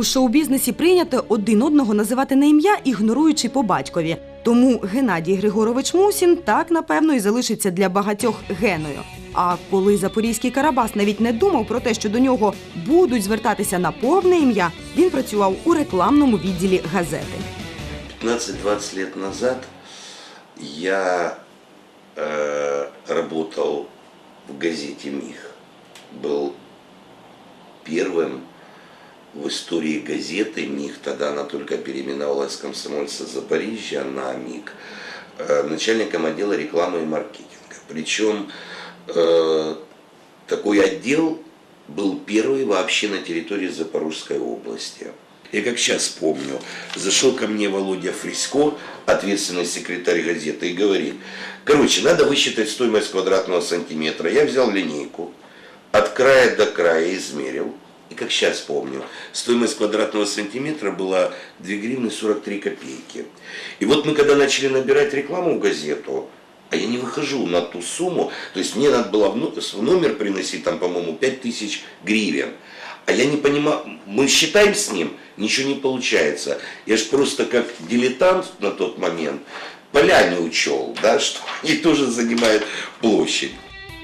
У шоу-бізнесі прийнято один одного називати на ім'я, ігноруючи по батькові. Тому Геннадій Григорович Мусін так напевно і залишиться для багатьох геною. А коли запорізький Карабас навіть не думав про те, що до нього будуть звертатися на повне ім'я, він працював у рекламному відділі газети. 15-20 лет назад я э, работал в газете «Мих». Был первым в истории газеты «Мих», тогда она только переименовалась «Комсомольца Запорижья» на «МИГ», э, начальником отдела рекламы и маркетинга. Причем э, такой отдел был первый вообще на территории Запорожской области. Я как сейчас помню, зашел ко мне Володя Фрисько, ответственный секретарь газеты, и говорит, короче, надо высчитать стоимость квадратного сантиметра. Я взял линейку, от края до края измерил, и как сейчас помню, стоимость квадратного сантиметра была 2 гривны 43 копейки. И вот мы когда начали набирать рекламу в газету, а я не выхожу на ту сумму, то есть мне надо было в ну- номер приносить там, по-моему, 5000 гривен. А я не понимаю, мы считаем с ним, ничего не получается. Я же просто как дилетант на тот момент поля не учел, да, что они тоже занимают площадь.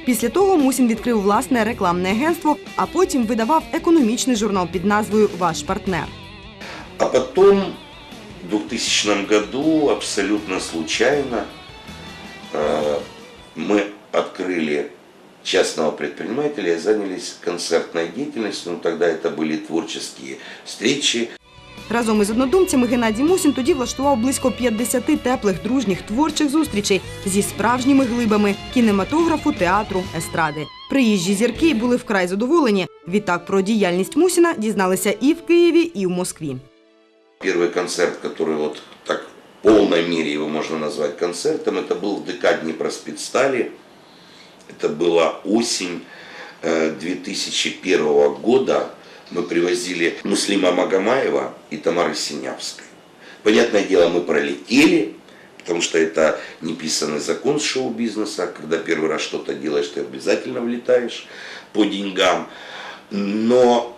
Після того Мусін відкрив власне рекламне агентство, а потім видавав економічний журнал під назвою Ваш партнер. А потом, в 2000 году, абсолютно случайно, э, мы открыли частного предпринимателя и занялись концертной деятельностью. Ну, тогда это были творческие встречи. Разом із однодумцями Геннадій Мусін тоді влаштував близько 50 теплих дружніх творчих зустрічей зі справжніми глибами кінематографу, театру, естради. Приїжджі зірки були вкрай задоволені. Відтак про діяльність Мусіна дізналися і в Києві, і в Москві. Первый концерт, который вот так в полной мере его можно назвать концертом, это был в ДК Днепроспецстали. Это была осень э, 2001 года. Мы привозили Муслима Магомаева и Тамары Синявской. Понятное дело, мы пролетели, потому что это неписанный закон шоу-бизнеса. Когда первый раз что-то делаешь, ты обязательно влетаешь по деньгам. Но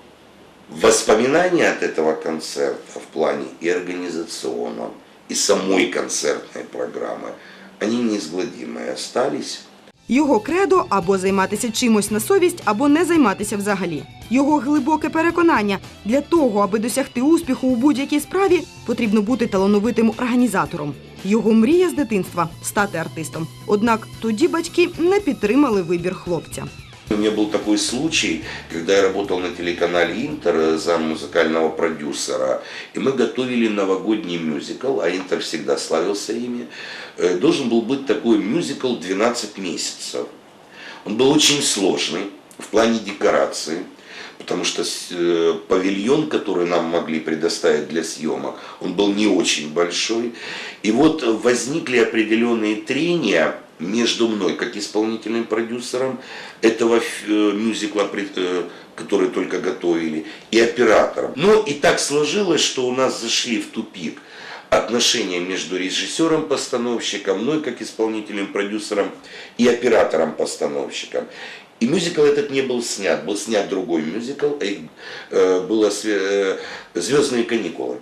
Воспоминания от этого концерта в плане и организационном, и самой концертной программы, они неизгладимые остались. Його кредо або займатися чимось на совість, або не займатися взагалі. Його глибоке переконання для того, аби досягти успіху у будь-якій справі, потрібно бути талановитим організатором. Його мрія з дитинства стати артистом. Однак тоді батьки не підтримали вибір хлопця. У меня был такой случай, когда я работал на телеканале Интер за музыкального продюсера, и мы готовили новогодний мюзикл, а Интер всегда славился ими. Э, Должен был быть такой мюзикл 12 месяцев. Он был очень сложный в плане декорации, потому что э, павильон, который нам могли предоставить для съемок, он был не очень большой. И вот возникли определенные трения между мной, как исполнительным продюсером этого э, мюзикла, э, который только готовили, и оператором. Но и так сложилось, что у нас зашли в тупик отношения между режиссером-постановщиком, мной как исполнительным продюсером и оператором-постановщиком. И мюзикл этот не был снят, был снят другой мюзикл, э, э, было «Звездные каникулы».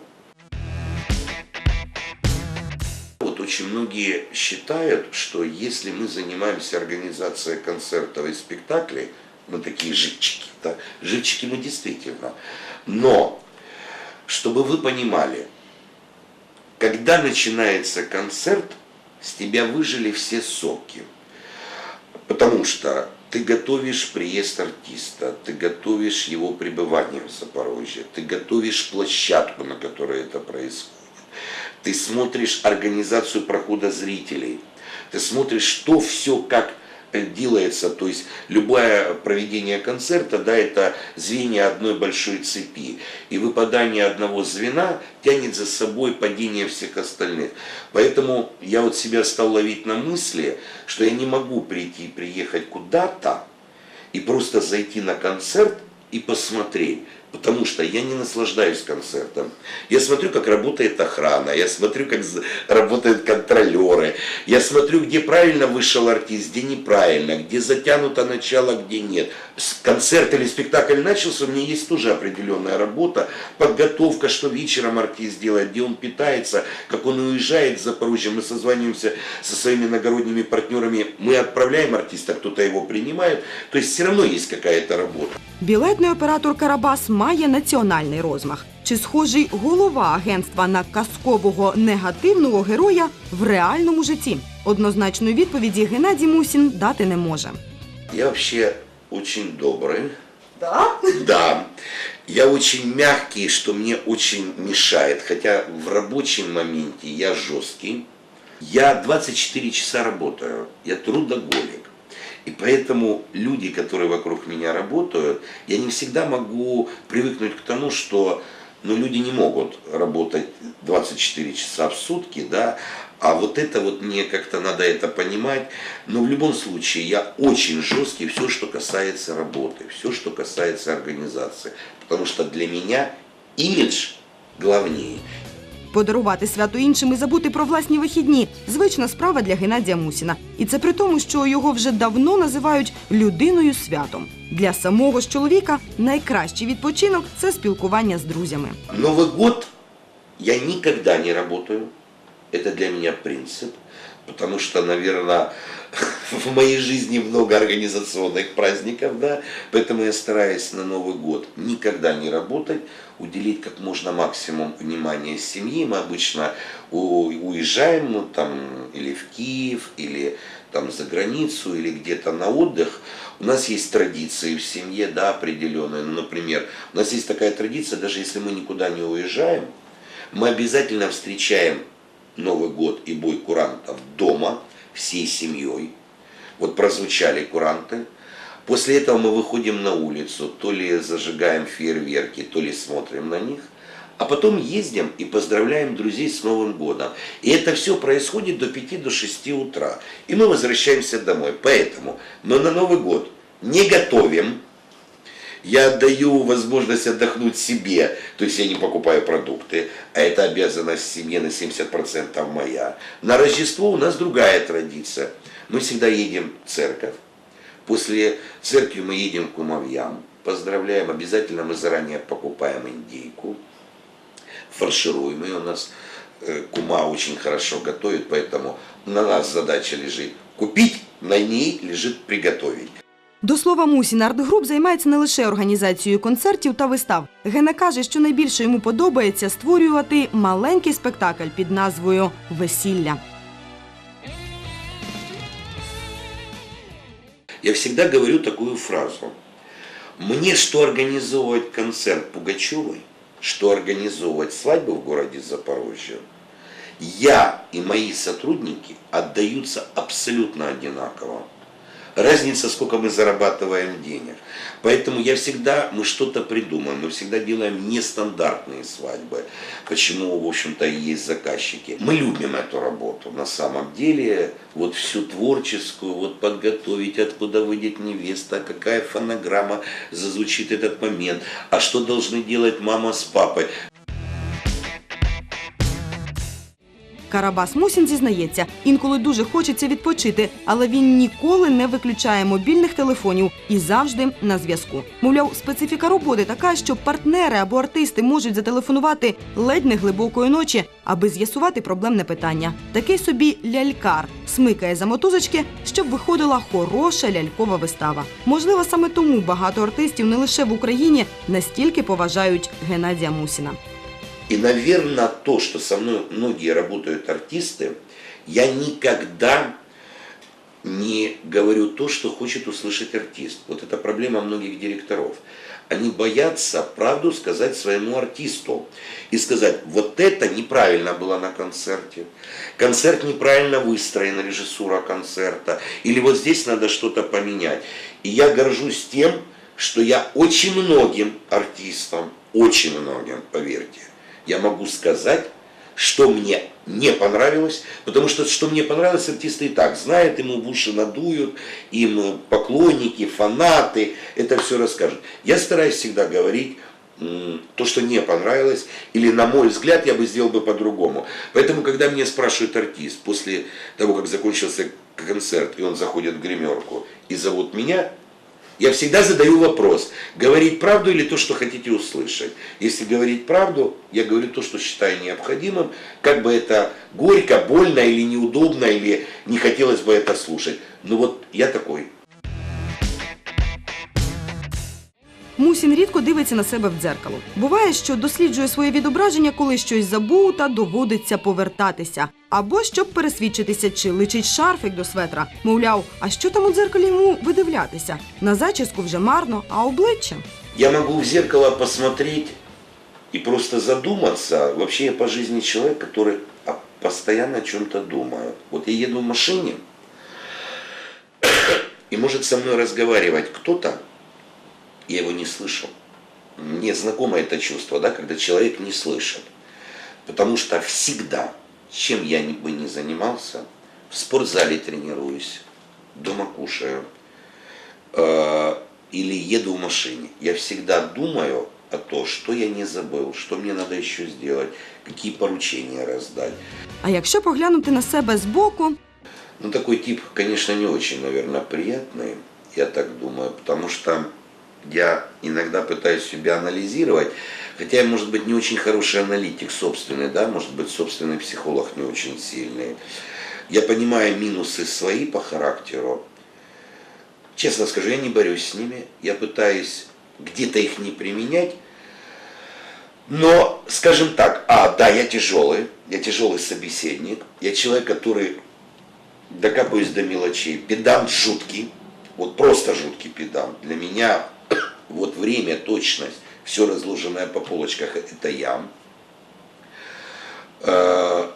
Очень многие считают, что если мы занимаемся организацией концертов и спектаклей, мы такие живчики, да, живчики мы действительно, но чтобы вы понимали, когда начинается концерт, с тебя выжили все соки. Потому что ты готовишь приезд артиста, ты готовишь его пребывание в Запорожье, ты готовишь площадку, на которой это происходит. Ты смотришь организацию прохода зрителей, ты смотришь, что все как э, делается, то есть любое проведение концерта, да, это звенья одной большой цепи, и выпадание одного звена тянет за собой падение всех остальных. Поэтому я вот себя стал ловить на мысли, что я не могу прийти и приехать куда-то и просто зайти на концерт и посмотреть. Потому что я не наслаждаюсь концертом. Я смотрю, как работает охрана, я смотрю, как работают контролеры, я смотрю, где правильно вышел артист, где неправильно, где затянуто начало, где нет. Концерт или спектакль начался, у меня есть тоже определенная работа, подготовка, что вечером артист делает, где он питается, как он уезжает в Запорожье, мы созваниваемся со своими иногородними партнерами, мы отправляем артиста, кто-то его принимает, то есть все равно есть какая-то работа. Білетний оператор Карабас має національний розмах. Чи схожий голова агентства на казкового негативного героя в реальному житті? Однозначної відповіді Геннадій Мусін дати не може. Я вообще очень добрый. Да? Да. Я очень мягкий, что мне очень мешает. Хотя в рабочем моменте я жесткий. Я 24 часа работаю. Я трудоголик. И поэтому люди, которые вокруг меня работают, я не всегда могу привыкнуть к тому, что ну, люди не могут работать 24 часа в сутки, да, а вот это вот мне как-то надо это понимать. Но в любом случае я очень жесткий, все, что касается работы, все, что касается организации. Потому что для меня имидж главнее. Подарувати свято іншим і забути про власні вихідні звична справа для Геннадія Мусіна. І це при тому, що його вже давно називають людиною святом. Для самого ж чоловіка найкращий відпочинок це спілкування з друзями. Новий рік я ніколи не працюю. Це для мене принцип. Потому что, наверное, в моей жизни много организационных праздников, да, поэтому я стараюсь на Новый год никогда не работать, уделить как можно максимум внимания семье. Мы обычно уезжаем ну, там, или в Киев, или там за границу, или где-то на отдых. У нас есть традиции в семье, да, определенные. Ну, Например, у нас есть такая традиция, даже если мы никуда не уезжаем, мы обязательно встречаем Новый год и бой курантов дома, всей семьей. Вот прозвучали куранты. После этого мы выходим на улицу, то ли зажигаем фейерверки, то ли смотрим на них. А потом ездим и поздравляем друзей с Новым годом. И это все происходит до 5 до 6 утра. И мы возвращаемся домой. Поэтому мы на Новый год не готовим, я отдаю возможность отдохнуть себе, то есть я не покупаю продукты, а это обязанность семье на 70% моя. На Рождество у нас другая традиция. Мы всегда едем в церковь, после церкви мы едем к кумовьям, поздравляем, обязательно мы заранее покупаем индейку, фаршируем ее, у нас э, кума очень хорошо готовит, поэтому на нас задача лежит купить, на ней лежит приготовить. До слова, Мусін Артгруп займається не лише організацією концертів та вистав. Гена каже, що найбільше йому подобається створювати маленький спектакль під назвою Весілля. Я всегда говорю такую фразу. Мне что организовывать концерт Пугачевой, что организовывать свадьбу в городе Запорожье, я и мои сотрудники отдаются абсолютно одинаково. Разница, сколько мы зарабатываем денег. Поэтому я всегда, мы что-то придумаем, мы всегда делаем нестандартные свадьбы. Почему, в общем-то, есть заказчики. Мы любим эту работу. На самом деле, вот всю творческую, вот подготовить, откуда выйдет невеста, какая фонограмма зазвучит этот момент, а что должны делать мама с папой. Карабас Мусін зізнається, інколи дуже хочеться відпочити, але він ніколи не виключає мобільних телефонів і завжди на зв'язку. Мовляв, специфіка роботи така, що партнери або артисти можуть зателефонувати ледь не глибокої ночі, аби з'ясувати проблемне питання. Такий собі лялькар смикає за мотузочки, щоб виходила хороша лялькова вистава. Можливо, саме тому багато артистів не лише в Україні настільки поважають Геннадія Мусіна. И, наверное, то, что со мной многие работают артисты, я никогда не говорю то, что хочет услышать артист. Вот это проблема многих директоров. Они боятся правду сказать своему артисту и сказать, вот это неправильно было на концерте, концерт неправильно выстроен, режиссура концерта, или вот здесь надо что-то поменять. И я горжусь тем, что я очень многим артистам, очень многим, поверьте, я могу сказать, что мне не понравилось, потому что что мне понравилось, артисты и так знают, ему в уши надуют, им поклонники, фанаты, это все расскажут. Я стараюсь всегда говорить то, что не понравилось, или на мой взгляд я бы сделал бы по-другому. Поэтому, когда меня спрашивает артист после того, как закончился концерт, и он заходит в гримерку и зовут меня, я всегда задаю вопрос, говорить правду или то, что хотите услышать. Если говорить правду, я говорю то, что считаю необходимым, как бы это горько, больно или неудобно, или не хотелось бы это слушать. Но вот я такой. Мусін рідко дивиться на себе в дзеркало. Буває, що досліджує своє відображення, коли щось забув та доводиться повертатися. Або щоб пересвідчитися, чи личить шарфик до светра. Мовляв, а що там у дзеркалі йому видивлятися? На зачіску вже марно, а обличчя? Я могу в зеркало посмотреть и просто задуматься. Вообще я по жизни человек, о- постоянно о чем-то думаю. Вот я еду в машине, и может со мной разговаривать кто-то, я его не слышу. Мне знакомо это чувство, да, когда человек не слышит. Потому что всегда, чем я бы ни занимался, в спортзале тренируюсь, дома кушаю, э, или еду в машине, я всегда думаю о том, что я не забыл, что мне надо еще сделать, какие поручения раздать. А якщо поглянути на себе збоку, Ну, такой тип, конечно, не очень, наверное, приятный, я так думаю, потому что я иногда пытаюсь себя анализировать, хотя я, может быть, не очень хороший аналитик собственный, да, может быть, собственный психолог не очень сильный. Я понимаю минусы свои по характеру. Честно скажу, я не борюсь с ними, я пытаюсь где-то их не применять, но, скажем так, а, да, я тяжелый, я тяжелый собеседник, я человек, который докапываюсь до мелочей. Педант жуткий, вот просто жуткий педант. Для меня вот время, точность, все разложенное по полочках, это я. Э,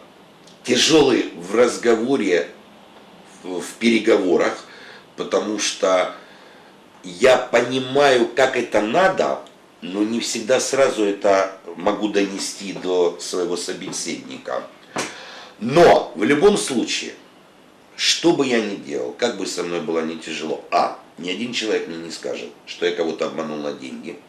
Тяжелый в разговоре, в переговорах, потому что я понимаю, как это надо, но не всегда сразу это могу донести до своего собеседника. Но в любом случае, что бы я ни делал, как бы со мной было не тяжело, а, ни один человек мне не скажет, что я кого-то обманул на деньги –